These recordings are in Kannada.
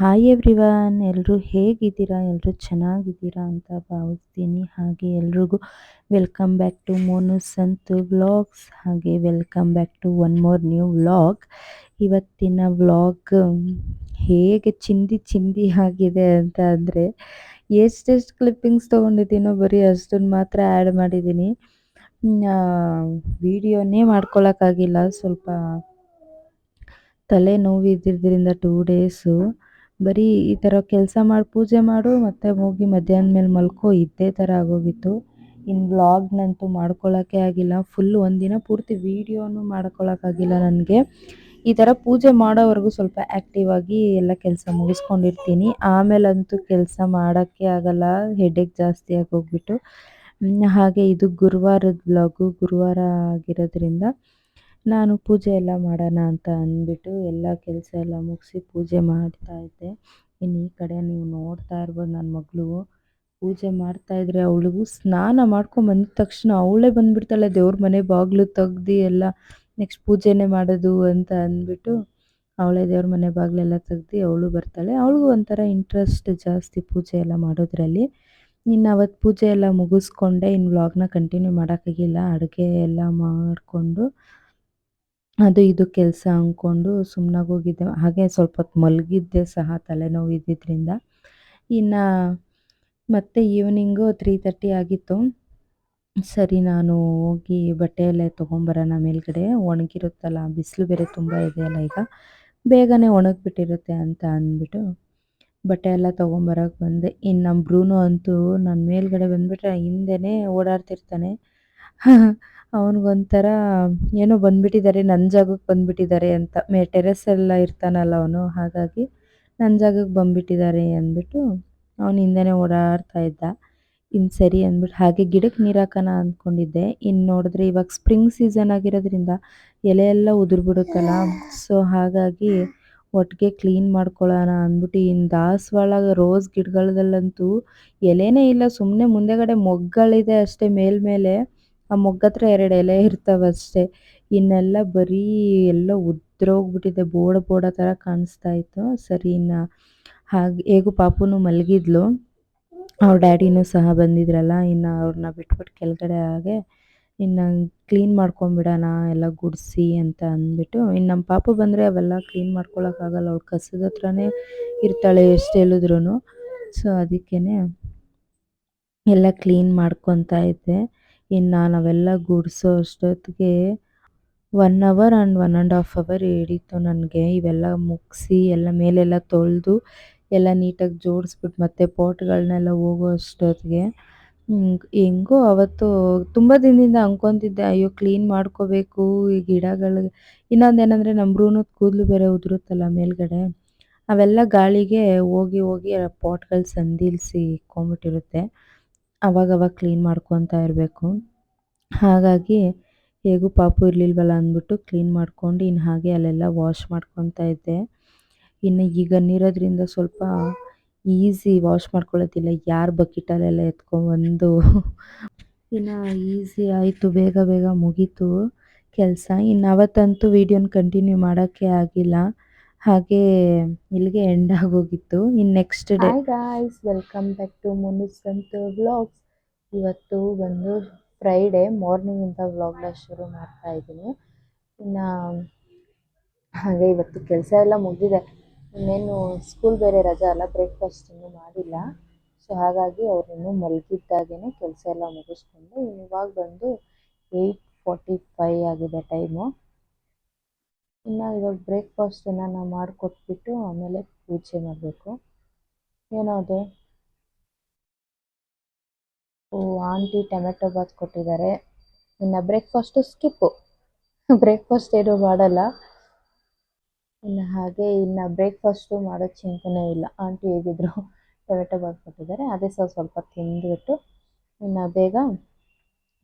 ಹಾಯ್ ಎವ್ರಿವನ್ ಎಲ್ಲರೂ ಹೇಗಿದ್ದೀರಾ? ಎಲ್ಲರೂ ಚೆನ್ನಾಗಿದ್ದೀರಾ ಅಂತ ಭಾವಿಸ್ತೀನಿ. ಹಾಗೆ ಎಲ್ರಿಗೂ welcome back to Monu Santu vlogs ಹಾಗೆ welcome back to one more new vlog ಇವತ್ತಿನ ವ್ಲಾಗ್ ಹೇಗೆ ಚಿಂದಿ ಚಿಂದಿ ಆಗಿದೆ ಅಂತ ಅಂದರೆ, ಎಷ್ಟೆಷ್ಟು ಕ್ಲಿಪ್ಪಿಂಗ್ಸ್ ತೊಗೊಂಡಿದ್ದೀನೋ ಬರೀ ಅಷ್ಟನ್ನು ಮಾತ್ರ ಆ್ಯಡ್ ಮಾಡಿದ್ದೀನಿ. ವಿಡಿಯೋನೇ ಮಾಡ್ಕೊಳ್ಳೋಕ್ಕಾಗಿಲ್ಲ ಸ್ವಲ್ಪ ತಲೆನೋವು ಇದ್ದಿದ್ದರಿಂದ ಟೂ ಡೇಸು ಬರೀ ಈ ಥರ ಕೆಲಸ ಮಾಡಿ ಪೂಜೆ ಮಾಡು, ಮತ್ತೆ ಹೋಗಿ ಮಧ್ಯಾಹ್ನ ಮೇಲೆ ಮಲ್ಕೋ ಇದ್ದೇ ಥರ ಆಗೋಗಿತ್ತು. ಇನ್ನು ವ್ಲಾಗ್ನಂತೂ ಮಾಡ್ಕೊಳ್ಳೋಕ್ಕೆ ಆಗಿಲ್ಲ. ಫುಲ್ ಒಂದಿನ ಪೂರ್ತಿ ವೀಡಿಯೋನು ಮಾಡ್ಕೊಳ್ಳೋಕ್ಕಾಗಿಲ್ಲ ನನಗೆ. ಈ ಥರ ಪೂಜೆ ಮಾಡೋವರೆಗೂ ಸ್ವಲ್ಪ ಆ್ಯಕ್ಟಿವ್ ಆಗಿ ಎಲ್ಲ ಕೆಲಸ ಮುಗಿಸ್ಕೊಂಡಿರ್ತೀನಿ. ಆಮೇಲಂತೂ ಕೆಲಸ ಮಾಡೋಕ್ಕೆ ಆಗಲ್ಲ. ಏಕ್ ಜಾಸ್ತಿ ಆಗೋಗ್ಬಿಟ್ಟು ಹಾಗೆ ಇದು ಗುರುವಾರದ ವ್ಲಾಗು ಗುರುವಾರ ಆಗಿರೋದ್ರಿಂದ ನಾನು ಪೂಜೆ ಎಲ್ಲ ಮಾಡೋಣ ಅಂತ ಅಂದ್ಬಿಟ್ಟು ಎಲ್ಲ ಕೆಲಸ ಎಲ್ಲ ಮುಗಿಸಿ ಪೂಜೆ ಮಾಡ್ತಾ ಇದ್ದೆ. ಇನ್ನು ಈ ಕಡೆ ನೀವು ನೋಡ್ತಾ ಇರ್ಬೋದು ನನ್ನ ಮಗಳು. ಪೂಜೆ ಮಾಡ್ತಾ ಇದ್ರೆ ಅವಳಿಗೂ ಸ್ನಾನ ಮಾಡ್ಕೊಂಡು ಬಂದ ತಕ್ಷಣ ಅವಳೇ ಬಂದ್ಬಿಡ್ತಾಳೆ. ದೇವ್ರ ಮನೆ ಬಾಗಿಲು ತೆಗ್ದು ಎಲ್ಲ ನೆಕ್ಸ್ಟ್ ಪೂಜೆನೇ ಮಾಡೋದು ಅಂತ ಅಂದ್ಬಿಟ್ಟು ಅವಳೇ ದೇವ್ರ ಮನೆ ಬಾಗಿಲೆಲ್ಲ ತೆಗ್ದು ಅವಳು ಬರ್ತಾಳೆ. ಅವಳಿಗೂ ಒಂಥರ ಇಂಟ್ರೆಸ್ಟ್ ಜಾಸ್ತಿ ಪೂಜೆ ಎಲ್ಲ ಮಾಡೋದ್ರಲ್ಲಿ. ಇನ್ನು ಅವತ್ತು ಪೂಜೆ ಎಲ್ಲ ಮುಗಿಸ್ಕೊಂಡೆ. ಇನ್ನು ವ್ಲಾಗ್ನ ಕಂಟಿನ್ಯೂ ಮಾಡೋಕ್ಕಾಗಿಲ್ಲ ಅಡುಗೆ ಎಲ್ಲ ಮಾಡಿಕೊಂಡು ಅದು ಇದು ಕೆಲಸ ಅಂದ್ಕೊಂಡು ಸುಮ್ಮನಾಗೋಗಿದ್ದೆ ಹಾಗೆ ಸ್ವಲ್ಪ ಹೊತ್ತು ಮಲಗಿದ್ದೆ ಸಹ ತಲೆನೋವು ಇದ್ದಿದ್ದರಿಂದ ಇನ್ನು ಮತ್ತೆ ಈವ್ನಿಂಗು ತ್ರೀ ತರ್ಟಿ ಆಗಿತ್ತು. ಸರಿ, ನಾನು ಹೋಗಿ ಬಟ್ಟೆ ಎಲ್ಲ ತೊಗೊಂಬರೋಣ ಮೇಲ್ಗಡೆ. ಒಣಗಿರುತ್ತಲ್ಲ, ಬಿಸಿಲು ಬೇರೆ ತುಂಬ ಇದೆಯಲ್ಲ ಈಗ. ಬೇಗನೆ ಒಣಗಿಬಿಟ್ಟಿರುತ್ತೆ ಅಂತ ಅಂದ್ಬಿಟ್ಟು ಬಟ್ಟೆ ಎಲ್ಲ ತೊಗೊಂಬರೋಕೆ ಬಂದೆ. ಇನ್ನು ನಮ್ಮ ಬ್ರೂನು ಅಂತೂ ನನ್ನ ಮೇಲ್ಗಡೆ ಬಂದುಬಿಟ್ರೆ ಹಿಂದೆನೇ ಓಡಾಡ್ತಿರ್ತಾನೆ. ಅವನಿಗೊಂಥರ ಏನೋ ಬಂದ್ಬಿಟ್ಟಿದ್ದಾರೆ ನನ್ನ ಜಾಗಕ್ಕೆ ಬಂದುಬಿಟ್ಟಿದ್ದಾರೆ ಅಂತ. ಮೇ ಟೆರೆಸ್ಸೆಲ್ಲ ಇರ್ತಾನಲ್ಲ ಅವನು, ಹಾಗಾಗಿ ನನ್ನ ಜಾಗಕ್ಕೆ ಬಂದುಬಿಟ್ಟಿದ್ದಾರೆ ಅಂದ್ಬಿಟ್ಟು ಅವನು ಹಿಂದೆನೇ ಓಡಾಡ್ತಾ ಇದ್ದ. ಇನ್ನು ಸರಿ ಅಂದ್ಬಿಟ್ಟು ಹಾಗೆ ಗಿಡಕ್ಕೆ ನೀರು ಹಾಕೋಣ ಅಂದ್ಕೊಂಡಿದ್ದೆ ಇನ್ನು ನೋಡಿದ್ರೆ ಇವಾಗ ಸ್ಪ್ರಿಂಗ್ ಸೀಸನ್ ಆಗಿರೋದ್ರಿಂದ ಎಲೆ ಎಲ್ಲ ಉದುರ್ಬಿಡುತ್ತಲ್ಲ ಸೊ ಹಾಗಾಗಿ ಒಟ್ಟಿಗೆ ಕ್ಲೀನ್ ಮಾಡ್ಕೊಳ್ಳೋಣ ಅಂದ್ಬಿಟ್ಟು ಇನ್ನು ದಾಸವಾಳ ರೋಸ್ ಗಿಡಗಳಲ್ಲಂತೂ ಎಲೆನೇ ಇಲ್ಲ ಸುಮ್ಮನೆ ಮುಂದೆಗಡೆ ಮೊಗ್ಗಳಿದೆ ಅಷ್ಟೇ ಮೇಲ್ಮೇಲೆ. ಆ ಮೊಗ್ಗತ್ರ ಎರಡು ಎಲೆ ಇರ್ತಾವೆ ಅಷ್ಟೇ. ಇನ್ನೆಲ್ಲ ಬರೀ ಎಲ್ಲ ಉದ್ರೋಗ್ಬಿಟ್ಟಿದೆ, ಬೋಡ ಬೋಡ ಥರ ಕಾಣಿಸ್ತಾ ಇತ್ತು. ಸರಿ, ಇನ್ನು ಹಾಗೆ ಹೇಗೂ ಪಾಪುನು ಮಲಗಿದ್ಲು. ಅವ್ರ ಡ್ಯಾಡಿನೂ ಸಹ ಬಂದಿದ್ರಲ್ಲ, ಇನ್ನು ಅವ್ರನ್ನ ಬಿಟ್ಬಿಟ್ಟು ಕೆಳಗಡೆ ಹಾಗೆ ಇನ್ನು ಕ್ಲೀನ್ ಮಾಡ್ಕೊಂಬಿಡೋಣ, ಎಲ್ಲ ಗುಡಿಸಿ ಅಂತ ಅಂದ್ಬಿಟ್ಟು. ಇನ್ನು ನಮ್ಮ ಪಾಪು ಬಂದರೆ ಅವೆಲ್ಲ ಕ್ಲೀನ್ ಮಾಡ್ಕೊಳಕ್ಕಾಗಲ್ಲ, ಅವ್ಳ ಕಸದ ಹತ್ರನೇ ಇರ್ತಾಳೆ ಎಷ್ಟು ಹೇಳಿದ್ರು ಸೊ ಅದಕ್ಕೇ ಎಲ್ಲ ಕ್ಲೀನ್ ಮಾಡ್ಕೊತಾ ಇದ್ದೆ. ಇನ್ನು ನಾವೆಲ್ಲ ಗುಡಿಸೋ ಅಷ್ಟೊತ್ತಿಗೆ one hour and one and half hour ಹಿಡೀತು ನನಗೆ. ಇವೆಲ್ಲ ಮುಗಿಸಿ ಎಲ್ಲ ಮೇಲೆಲ್ಲ ತೊಳೆದು ಎಲ್ಲ ನೀಟಾಗಿ ಜೋಡಿಸ್ಬಿಟ್ಟು ಮತ್ತೆ ಪಾಟ್ಗಳನ್ನೆಲ್ಲ ಹೋಗೋ ಅಷ್ಟೊತ್ತಿಗೆ. ಹೆಂಗೋ ಅವತ್ತು ತುಂಬ ದಿನದಿಂದ ಅಂದ್ಕೊತಿದ್ದೆ, ಅಯ್ಯೋ ಕ್ಲೀನ್ ಮಾಡ್ಕೋಬೇಕು, ಈ ಗಿಡಗಳು ಇನ್ನೊಂದೇನೆಂದರೆ ನಮ್ಮ ಬ್ರೂನದ್ದು ಕೂದಲು ಬೇರೆ ಉದುರುತ್ತಲ್ಲ ಮೇಲ್ಗಡೆ, ಅವೆಲ್ಲ ಗಾಳಿಗೆ ಹೋಗಿ ಹೋಗಿ ಪಾಟ್ಗಳು ಸಂದಿಲ್ಸಿ ಇಕ್ಕೊಂಬಿಟ್ಟಿರುತ್ತೆ. ಅವಾಗವಾಗ ಕ್ಲೀನ್ ಮಾಡ್ಕೊತಾ ಇರಬೇಕು. ಹಾಗಾಗಿ ಹೇಗೂ ಪಾಪು ಇರಲಿಲ್ವಲ್ಲ ಅಂದ್ಬಿಟ್ಟು ಕ್ಲೀನ್ ಮಾಡ್ಕೊಂಡು ಇನ್ನು ಹಾಗೆ ಅಲ್ಲೆಲ್ಲ ವಾಶ್ ಮಾಡ್ಕೊತಾ ಇದ್ದೆ. ಇನ್ನು ಈಗ ನೀರೋದ್ರಿಂದ ಸ್ವಲ್ಪ ಈಸಿ ವಾಶ್ ಮಾಡ್ಕೊಳ್ಳೋದಿಲ್ಲ ಯಾರು ಬಕೆಟಲ್ಲೆಲ್ಲ ಎತ್ಕೊಂಡ್ಬಂದು ಇನ್ನು ಈಸಿ ಆಯಿತು, ಬೇಗ ಬೇಗ ಮುಗೀತು. ಕೆಲಸ ಇನ್ನು ಅವತ್ತಂತೂ ವೀಡಿಯೋನ ಕಂಟಿನ್ಯೂ ಮಾಡೋಕ್ಕೆ ಆಗಿಲ್ಲ. ಹಾಗೆ ಇಲ್ಲಿಗೆ ಎಂಡ್ ಆಗೋಗಿತ್ತು. ಇನ್ನು next day guys welcome back to Munusanta vlogs ಇವತ್ತು ಬಂದು ಫ್ರೈಡೇ ಮಾರ್ನಿಂಗಿಂದ ವ್ಲಾಗ್ನ ಶುರು ಮಾಡ್ತಾ ಇದ್ದೀನಿ. ಇನ್ನು, ಹಾಗೆ ಇವತ್ತು ಕೆಲಸ ಎಲ್ಲ ಮುಗಿದಿದೆ. ಇನ್ನೇನು ಸ್ಕೂಲ್ ಬೇರೆ ರಜೆ ಅಲ್ಲ ಬ್ರೇಕ್ಫಾಸ್ಟ್ ಇನ್ನೂ ಮಾಡಿಲ್ಲ. ಸೊ ಹಾಗಾಗಿ ಅವ್ರಿನ್ನೂ ಮಲಗಿದ್ದಾಗೇ ಕೆಲಸ ಎಲ್ಲ ಮುಗಿಸ್ಕೊಂಡು ಇವಾಗ ಬಂದು ಏಯ್ಟ್ ಫಾರ್ಟಿ ಫೈ ಆಗಿದೆ ಟೈಮು ಇನ್ನು ಇವಾಗ ಬ್ರೇಕ್ಫಾಸ್ಟನ್ನು ನಾವು ಮಾಡಿಕೊಟ್ಬಿಟ್ಟು ಆಮೇಲೆ ಪೂಜೆ ಮಾಡಬೇಕು. ಏನದು? ಓ, ಆಂಟಿ ಟೊಮೆಟೊ ಬಾತ್ ಕೊಟ್ಟಿದ್ದಾರೆ. ಇನ್ನು ಬ್ರೇಕ್ಫಾಸ್ಟು ಸ್ಕಿಪ್ಪು. ಬ್ರೇಕ್ಫಾಸ್ಟ್ ಏನು ಮಾಡಲ್ಲ. ಇನ್ನು ಹಾಗೆ ಇನ್ನು ಬ್ರೇಕ್ಫಾಸ್ಟು ಮಾಡೋ ಚಿಂತನೆ ಇಲ್ಲ. ಆಂಟಿ ಹೇಗಿದ್ರು ಟೊಮೆಟೊ ಬಾತ್ ಕೊಟ್ಟಿದ್ದಾರೆ. ಅದೇ ಸ್ವಲ್ಪ ಸ್ವಲ್ಪ ತಿಂದುಬಿಟ್ಟು ಇನ್ನು ಬೇಗ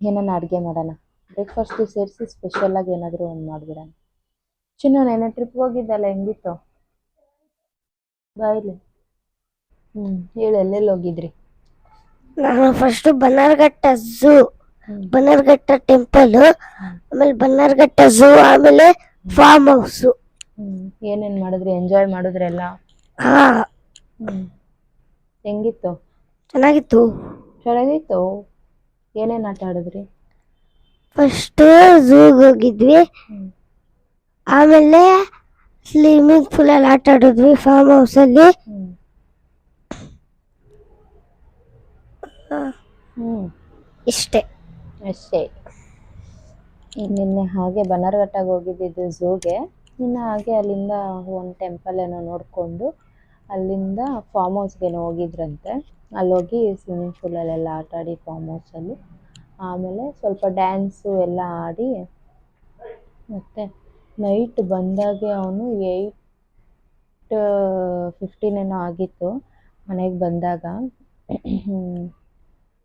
ಏನನ್ನ ಅಡುಗೆ ಮಾಡೋಣ. ಬ್ರೇಕ್ಫಾಸ್ಟು ಸೇರಿಸಿ ಸ್ಪೆಷಲ್ಲಾಗಿ ಏನಾದರೂ ಒಂದು ಮಾಡಿಬಿಡೋಣ. ಚಿನ್ನು ನೆನೆ ಟ್ರಿಪ್ ಹೋಗಿದ್ದಲ್ಲ ಹೆಂಗಿತ್ತು? ಬಾಯಿಲಿ? ಹ್ಞೂ ಹೇಳು ಎಲ್ಲೆಲ್ಲಿ ಹೋಗಿದ್ರಿ? ನಾನು first Bannerghatta zoo Bannerghatta temple ಆಮೇಲೆ ಬನ್ನಾರ್ಘಟ್ಟ ಝೂ ಆಮೇಲೆ ಫಾರ್ಮ್ ಹೌಸ್ ಏನೇನ್ ಮಾಡಿದ್ರಿ? ಎಂಜಾಯ್ ಮಾಡಿದ್ರೆಲ್ಲ? ಹಾ. ಹೆಂಗಿತ್ತು? ಚೆನ್ನಾಗಿತ್ತು. ಚೆನ್ನಾಗಿತ್ತು? ಏನೇನ್ ಆಟ ಆಡಿದ್ರಿ? ಫಸ್ಟ್ ಝೂಗೆ ಹೋಗಿದ್ವಿ. ಹ್ಮ್. ಆಮೇಲೆ ಸ್ವಿಮ್ಮಿಂಗ್ ಪೂಲಲ್ಲಿ ಆಟ ಆಡಿದ್ವಿ ಫಾರ್ಮ್ ಹೌಸಲ್ಲಿ ಅಲ್ಲಿ. ಹ್ಮ್. ಇಷ್ಟೇ. ಅಷ್ಟೇ. ನಿನ್ನೆ ಹಾಗೆ ಬನ್ನರ್ಘಟ್ಟಾಗ ಹೋಗಿದ್ದಿದ್ದು ಝೂಗೆ. ಇನ್ನು ಹಾಗೆ ಅಲ್ಲಿಂದ ಒಂದು ಟೆಂಪಲ್ ಏನೋ ನೋಡಿಕೊಂಡು ಅಲ್ಲಿಂದ ಫಾರ್ಮ್ ಹೌಸ್ಗೇನೋ ಹೋಗಿದ್ರಂತೆ. ಅಲ್ಲೋಗಿ ಸ್ವಿಮ್ಮಿಂಗ್ ಪೂಲಲ್ಲೆಲ್ಲ ಆಟ ಆಡಿ ಫಾರ್ಮ್ ಹೌಸಲ್ಲಿ ಆಮೇಲೆ ಸ್ವಲ್ಪ ಡ್ಯಾನ್ಸು ಎಲ್ಲ ಆಡಿ ಮತ್ತು ನೈಟ್ ಬಂದಾಗೆ ಅವನು ಏಯ್ಟ್, ಫಿಫ್ಟೀನ್ ಏನೋ ಆಗಿತ್ತು ಮನೆಗೆ ಬಂದಾಗ.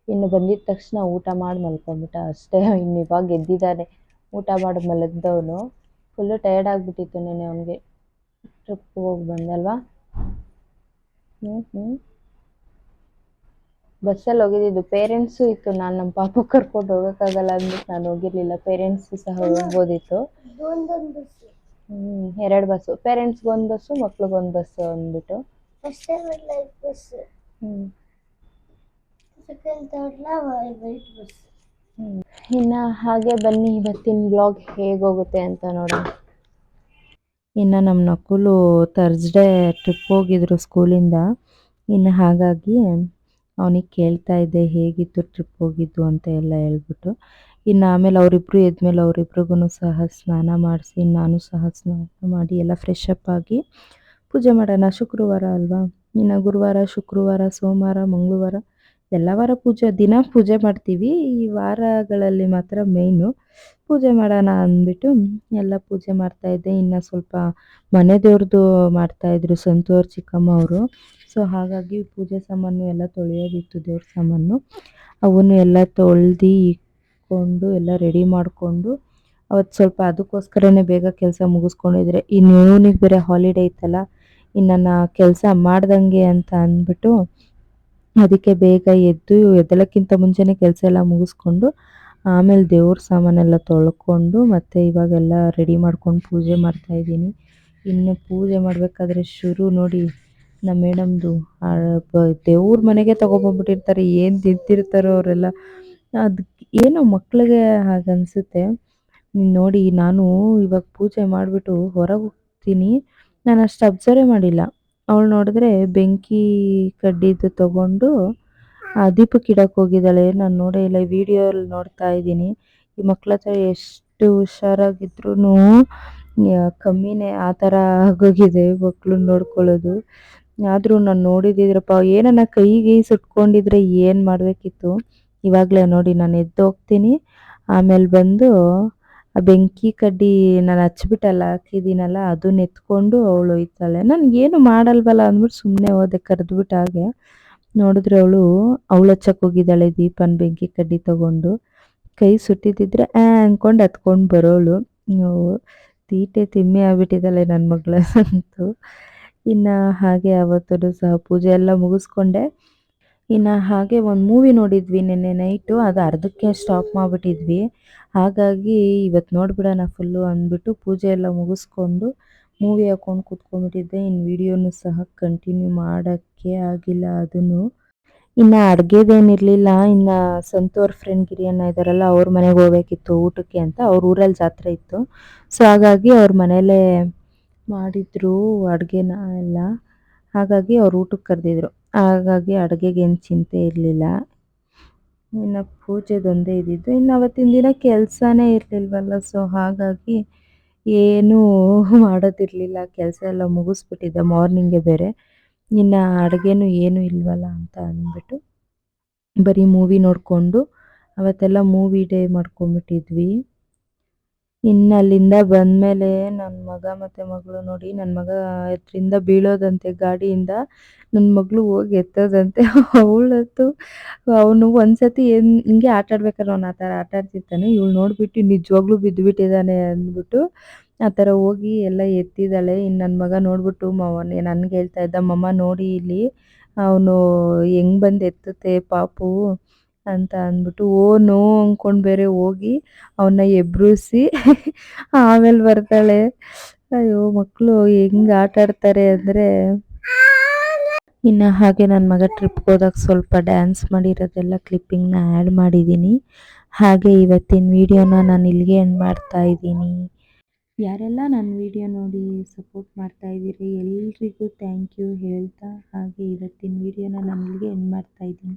ಇನ್ನು ಬಂದಿದ ತಕ್ಷಣ ಊಟ ಮಾಡಿ ಮಲ್ಕೊಂಡ್ಬಿಟ್ಟ ಅಷ್ಟೇ. ಇನ್ನು ಇವಾಗ ಎದ್ದಿದ್ದಾನೆ. ಊಟ ಮಾಡಿ ಮಲಗಿದವನು ಫುಲ್ಲು ಟಯರ್ಡ್ ಆಗಿಬಿಟ್ಟಿತ್ತು ನೆನ್ನೆ ಅವನಿಗೆ. ಟ್ರಿಪ್ಗೆ ಹೋಗಿ ಬಂದಲ್ವಾ? ಹ್ಞೂ ಹ್ಞೂ ಬಸ್ಸಲ್ಲಿ ಹೋಗಿದ್ದು ಪೇರೆಂಟ್ಸು ಇತ್ತು. ನಾನು ನಮ್ಮ ಪಾಪ ಕರ್ಕೊಂಡು ಹೋಗೋಕ್ಕಾಗಲ್ಲ ಅಂದ್ಬಿಟ್ಟು ನಾನು ಹೋಗಿರ್ಲಿಲ್ಲ. ಪೇರೆಂಟ್ಸ್ ಸಹ ಹೋಗ್ಬೋದಿತ್ತು. ಹ್ಞೂ ಎರಡು ಬಸ್ಸು. ಪೇರೆಂಟ್ಸ್ಗೆ ಒಂದು ಬಸ್ಸು, ಮಕ್ಳಿಗೆ ಒಂದು ಬಸ್ಸು ಅಂದ್ಬಿಟ್ಟು. ಹ್ಞೂ. ಇನ್ನ ಹಾಗೆ ಬನ್ನಿ, ಇವತ್ತಿನ ಬ್ಲಾಗ್ ಹೇಗೆ ಹೋಗುತ್ತೆ ಅಂತ ನೋಡೋಣ. ಇನ್ನು ನಮ್ಮ ನಕುಲು ಥರ್ಸ್ಡೇ ಟ್ರಿಪ್ ಹೋಗಿದ್ರು ಸ್ಕೂಲಿಂದ ಇನ್ನು ಹಾಗಾಗಿ ಅವನಿಗೆ ಕೇಳ್ತಾ ಇದ್ದೆ, ಹೇಗಿತ್ತು ಟ್ರಿಪ್ ಹೋಗಿದ್ದು ಅಂತ ಎಲ್ಲ ಹೇಳ್ಬಿಟ್ಟು. ಇನ್ನು ಆಮೇಲೆ ಅವರಿಬ್ರು ಎದ್ಮೇಲೆ ಅವರಿಬ್ರಿಗೂ ಸಹ ಸ್ನಾನ ಮಾಡಿಸಿ, ನಾನು ಸಹ ಸ್ನಾನ ಮಾಡಿ ಎಲ್ಲ ಫ್ರೆಶ್ ಅಪ್ ಆಗಿ ಪೂಜೆ ಮಾಡೋಣ, ಶುಕ್ರವಾರ ಅಲ್ವಾ? ಇನ್ನು ಗುರುವಾರ, ಶುಕ್ರವಾರ, ಸೋಮವಾರ, ಮಂಗಳವಾರ, ಎಲ್ಲ ವಾರ ಪೂಜೆ, ದಿನ ಪೂಜೆ ಮಾಡ್ತೀವಿ. ಈ ವಾರಗಳಲ್ಲಿ ಮಾತ್ರ ಮೇಯ್ನು ಪೂಜೆ ಮಾಡೋಣ ಅಂದ್ಬಿಟ್ಟು ಎಲ್ಲ ಪೂಜೆ ಮಾಡ್ತಾಯಿದ್ದೆ ಇನ್ನು ಸ್ವಲ್ಪ ಮನೆ ದೇವ್ರದ್ದು ಮಾಡ್ತಾಯಿದ್ರು ಸಂತೂರ್ ಚಿಕ್ಕಮ್ಮ ಅವರು. ಸೊ ಹಾಗಾಗಿ ಪೂಜೆ ಸಾಮಾನು ಎಲ್ಲ ತೊಳೆಯೋದಿತ್ತು ದೇವ್ರ ಸಾಮಾನು. ಅವನ್ನು ಎಲ್ಲ ತೊಳ್ದು ಇಟ್ಕೊಂಡು ಎಲ್ಲ ರೆಡಿ ಮಾಡಿಕೊಂಡು ಅವತ್ತು ಸ್ವಲ್ಪ ಅದಕ್ಕೋಸ್ಕರನೇ ಬೇಗ ಕೆಲಸ ಮುಗಿಸ್ಕೊಂಡಿದ್ರೆ ಇನ್ನು ಇವನಿಗೆ ಬೇರೆ ಹಾಲಿಡೇ ಇತ್ತಲ್ಲ, ಇನ್ನು ನನ್ನ ಕೆಲಸ ಮಾಡ್ದಂಗೆ ಅಂತ ಅಂದ್ಬಿಟ್ಟು ಅದಕ್ಕೆ ಬೇಗ ಎದ್ದು ಎದ್ದಲಕ್ಕಿಂತ ಮುಂಚೆನೇ ಕೆಲಸ ಎಲ್ಲ ಮುಗಿಸ್ಕೊಂಡು ಆಮೇಲೆ ದೇವ್ರ ಸಾಮಾನೆಲ್ಲ ತೊಳ್ಕೊಂಡು ಮತ್ತು ಇವಾಗೆಲ್ಲ ರೆಡಿ ಮಾಡ್ಕೊಂಡು ಪೂಜೆ ಮಾಡ್ತಾಯಿದ್ದೀನಿ ಇನ್ನು ಪೂಜೆ ಮಾಡಬೇಕಾದ್ರೆ ಶುರು ನೋಡಿ ನಮ್ಮ ಮೇಡಮ್ದು ದೇವ್ರ ಮನೆಗೆ ತೊಗೊಬಂದ್ಬಿಟ್ಟಿರ್ತಾರೆ ಏನು ತಿಂತಿರ್ತಾರೋ ಅವರೆಲ್ಲ. ಅದಕ್ಕೆ ಏನೋ ಮಕ್ಕಳಿಗೆ ಹಾಗನ್ಸುತ್ತೆ ನೋಡಿ, ನಾನು ಇವಾಗ ಪೂಜೆ ಮಾಡಿಬಿಟ್ಟು ಹೊರಗೆ ಹೋಗ್ತೀನಿ. ನಾನು ಅಷ್ಟು ಅಬ್ಸರ್ವೇ ಮಾಡಿಲ್ಲ. ಅವಳು ನೋಡಿದ್ರೆ ಬೆಂಕಿ ಕಡ್ಡಿದ್ದು ತಗೊಂಡು, ಆ ದೀಪಕ್ಕೆ ಇಡಕ್ಕೆ ಹೋಗಿದ್ದಾಳೆ. ನಾನು ನೋಡೇ ಇಲ್ಲ ವಿಡಿಯೋಲ್ಲಿ ನೋಡ್ತಾ ಇದ್ದೀನಿ. ಈ ಮಕ್ಳ ಹತ್ರ ಎಷ್ಟು ಹುಷಾರಾಗಿದ್ರು ಕಮ್ಮಿನೇ ಆ ಥರ ಆಗೋಗಿದೆ ಮಕ್ಕಳು ನೋಡ್ಕೊಳ್ಳೋದು. ಆದರೂ ನಾನು ನೋಡಿದ್ದಿದ್ರಪ್ಪ ಏನನ್ನ ಕೈಗೆ ಸುಟ್ಕೊಂಡಿದ್ರೆ ಏನು ಮಾಡಬೇಕಿತ್ತು? ಇವಾಗಲೇ ನೋಡಿ, ನಾನು ಎದ್ದು ಹೋಗ್ತೀನಿ ಆಮೇಲೆ ಬಂದು ಆ ಬೆಂಕಿ ಕಡ್ಡಿ ನಾನು ಹಚ್ಬಿಟ್ಟಲ್ಲ, ಹಾಕಿದ್ದೀನಲ್ಲ ಅದನ್ನ ಎತ್ಕೊಂಡು ಅವಳು ಒಯ್ತಾಳೆ ಏನು ಮಾಡಲ್ವಲ್ಲ ಅಂದ್ಬಿಟ್ಟು ಸುಮ್ಮನೆ ಹೋದೆ ಕರೆದ್ಬಿಟ್ಟು ಹಾಗೆ. ನೋಡಿದ್ರೆ ಅವಳು ಅವಳು ಹಚ್ಚಕ್ಕೆ ಹೋಗಿದ್ದಾಳೆ ದೀಪನ ಬೆಂಕಿ ಕಡ್ಡಿ ತಗೊಂಡು. ಕೈ ಸುಟ್ಟಿದ್ದಿದ್ರೆ, ಆ ಅಂದ್ಕೊಂಡು ಹತ್ಕೊಂಡು ಬರೋಳು. ತೀಟೆ ತಿಮ್ಮೆ ಆಗ್ಬಿಟ್ಟಿದ್ದಾಳೆ ನನ್ನ ಮಗಳಂತೂ. ಇನ್ನು ಹಾಗೆ ಅವತ್ತೂ ಸಹ ಪೂಜೆ ಎಲ್ಲ ಮುಗಿಸ್ಕೊಂಡೆ. ಇನ್ನು ಹಾಗೆ ಒಂದು ಮೂವಿ ನೋಡಿದ್ವಿ ನಿನ್ನೆ ನೈಟು ಅದು ಅರ್ಧಕ್ಕೆ ಸ್ಟಾಪ್ ಮಾಡಿಬಿಟ್ಟಿದ್ವಿ. ಹಾಗಾಗಿ ಇವತ್ತು ನೋಡಿಬಿಡೋಣ ಫುಲ್ಲು ಅಂದ್ಬಿಟ್ಟು ಪೂಜೆ ಎಲ್ಲ ಮುಗಿಸ್ಕೊಂಡು ಮೂವಿ ಹಾಕೊಂಡು ಕೂತ್ಕೊಂಡ್ಬಿಟ್ಟಿದ್ದೆ. ಇನ್ನು ವೀಡಿಯೋನು ಸಹ ಕಂಟಿನ್ಯೂ ಮಾಡೋಕ್ಕೆ ಆಗಿಲ್ಲ ಅದನ್ನು. ಇನ್ನು ಅಡುಗೆದೇನಿರಲಿಲ್ಲ. ಇನ್ನು ಸಂತೋರ್ ಫ್ರೆಂಡ್ ಗಿರಿಯಣ್ಣ ಇದ್ದಾರಲ್ಲ, ಅವ್ರ ಮನೆಗೆ ಹೋಗ್ಬೇಕಿತ್ತು ಊಟಕ್ಕೆ ಅಂತ. ಅವ್ರ ಊರಲ್ಲಿ ಜಾತ್ರೆ ಇತ್ತು. ಸೊ ಹಾಗಾಗಿ ಅವ್ರ ಮನೆಯಲ್ಲೇ ಮಾಡಿದ್ರು, ಅಡುಗೆನ ಎಲ್ಲ. ಹಾಗಾಗಿ ಅವ್ರು ಊಟಕ್ಕೆ ಕರೆದಿದ್ರು. ಹಾಗಾಗಿ ಅಡುಗೆಗೇನು ಚಿಂತೆ ಇರಲಿಲ್ಲ. ಇನ್ನು ಪೂಜೆದೊಂದೇ ಇದ್ದಿದ್ದು. ಇನ್ನು ಅವತ್ತಿನ ದಿನ ಕೆಲಸನೇ ಇರಲಿಲ್ವಲ್ಲ ಸೊ ಹಾಗಾಗಿ ಏನೂ ಮಾಡೋದಿರಲಿಲ್ಲ. ಕೆಲಸ ಎಲ್ಲ ಮುಗಿಸ್ಬಿಟ್ಟಿದ್ದೆ. ಮಾರ್ನಿಂಗೆ ಬೇರೆ. ಇನ್ನು ಅಡುಗೆನೂ ಏನೂ ಇಲ್ವಲ್ಲ ಅಂತ ಅಂದ್ಬಿಟ್ಟು ಬರೀ ಮೂವಿ ನೋಡಿಕೊಂಡು, ಅವತ್ತೆಲ್ಲ ಮೂವಿ ಡೇ ಮಾಡ್ಕೊಂಬಿಟ್ಟಿದ್ವಿ ಇನ್ನು ಅಲ್ಲಿಂದ ಬಂದಮೇಲೆ ನನ್ನ ಮಗ ಮತ್ತು ಮಗಳು ನೋಡಿ ನನ್ನ ಮಗ ಎತ್ತರಿಂದ ಬೀಳೋದಂತೆ, ಗಾಡಿಯಿಂದ ನನ್ನ ಮಗಳು ಹೋಗಿ ಎತ್ತೋದಂತೆ. ಅವಳತ್ತು ಅವನು ಒಂದ್ಸತಿ ಏನು ಹಿಂಗೆ ಆಟ ಆಡ್ಬೇಕಾದ್ರೆ ಅವ್ನು ಆ ಥರ ಆಟ ಆಡ್ತಿರ್ತಾನೆ. ಇವಳು ನೋಡಿಬಿಟ್ಟು ನಿಜವಾಗ್ಲೂ ಬಿದ್ದುಬಿಟ್ಟಿದ್ದಾನೆ ಅಂದ್ಬಿಟ್ಟು ಆ ಥರ ಹೋಗಿ ಎಲ್ಲ ಎತ್ತಿದ್ದಾಳೆ. ಇನ್ನು ನನ್ನ ಮಗ ನೋಡಿಬಿಟ್ಟು ಮವನೇ ನನಗೆ ಹೇಳ್ತಾ ಇದ್ದ, ಮಮ್ಮ ನೋಡಿ ಇಲ್ಲಿ, ಅವನು ಹೆಂಗೆ ಬಂದು ಎತ್ತುತ್ತೆ ಪಾಪು? ಅಂತ ಅಂದ್ಬಿಟ್ಟು, ಓ, ನೋ ಅಂದ್ಕೊಂಡು ಬೇರೆ ಹೋಗಿ ಅವನ್ನ ಎಬ್ರಿಸಿ ಆಮೇಲೆ ಬರ್ತಾಳೆ. ಅಯ್ಯೋ ಮಕ್ಕಳು ಹೆಂಗೆ ಆಟ ಆಡ್ತಾರೆ ಅಂದರೆ ಇನ್ನು ಹಾಗೆ ನನ್ನ ಮಗ ಟ್ರಿಪ್ಗೆ ಹೋದಾಗ ಸ್ವಲ್ಪ ಡ್ಯಾನ್ಸ್ ಮಾಡಿರೋದೆಲ್ಲ ಕ್ಲಿಪ್ಪಿಂಗ್ನ ಆ್ಯಡ್ ಮಾಡಿದ್ದೀನಿ ಹಾಗೆ ಇವತ್ತಿನ ವಿಡಿಯೋನ ನಾನು ಇಲ್ಲಿಗೆ ಎಂಡ್ ಮಾಡ್ತಾ ಇದ್ದೀನಿ. ಯಾರೆಲ್ಲ ನನ್ನ ವಿಡಿಯೋ ನೋಡಿ ಸಪೋರ್ಟ್ ಮಾಡ್ತಾ ಇದ್ದೀರಿ, ಎಲ್ರಿಗೂ ಥ್ಯಾಂಕ್ ಯು ಹೇಳ್ತಾ ಹಾಗೆ ಇವತ್ತಿನ ವಿಡಿಯೋನ ನಾನು ಇಲ್ಲಿಗೆ ಎಂಡ್ ಮಾಡ್ತಾ ಇದ್ದೀನಿ.